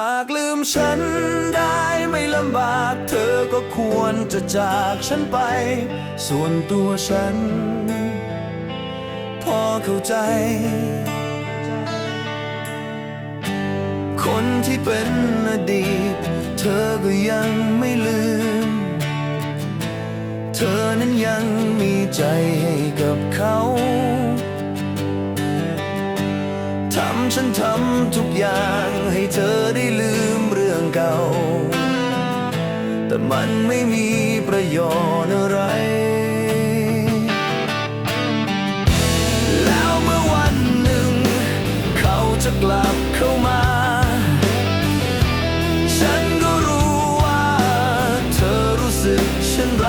หากลืมฉันได้ไม่ลำบากเธอก็ควรจะจากฉันไป ส่วนตัวฉัน พอเข้าใจ คนที่เป็นอดีต เธอก็ยังไม่ลืม เธอนั้นยังมีใจให้กับเขา ฉันทำทุกอย่างให้เธอได้ลืมเรื่องเก่า แต่มันไม่มีประโยชน์อะไร แล้วเมื่อวันหนึ่ง เขาจะกลับเข้ามา ฉันก็รู้ว่าเธอรู้สึกเช่นไร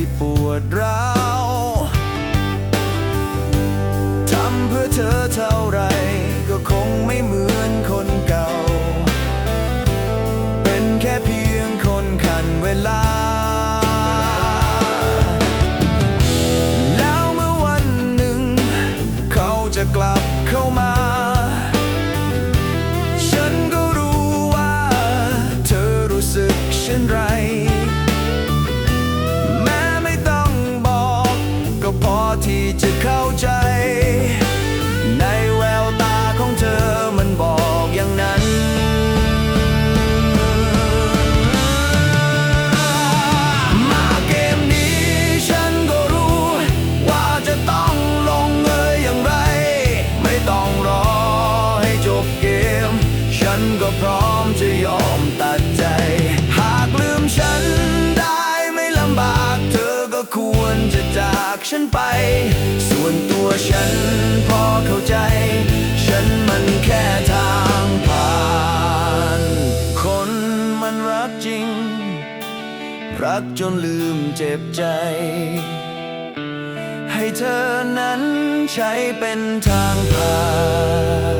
ที่ปวดร้าวทำเพื่อเธอเท่าไรก็คงไม่เหมือนคนเก่า เป็นแค่เพียงคนขันเวลาแล้วเมื่อวันหนึ่ง เขาจะกลับ นก็พร้อมจะยอมตัดใจ หากลืมฉันได้ไม่ลำบาก เธอก็ควรจะจากฉันไป ส่วนตัวฉันพอเข้าใจ ฉันมันแค่ทางผ่าน คนมันรักจริง รักจนลืมเจ็บใจ ให้เธอนั้นใช้เป็นทางผ่าน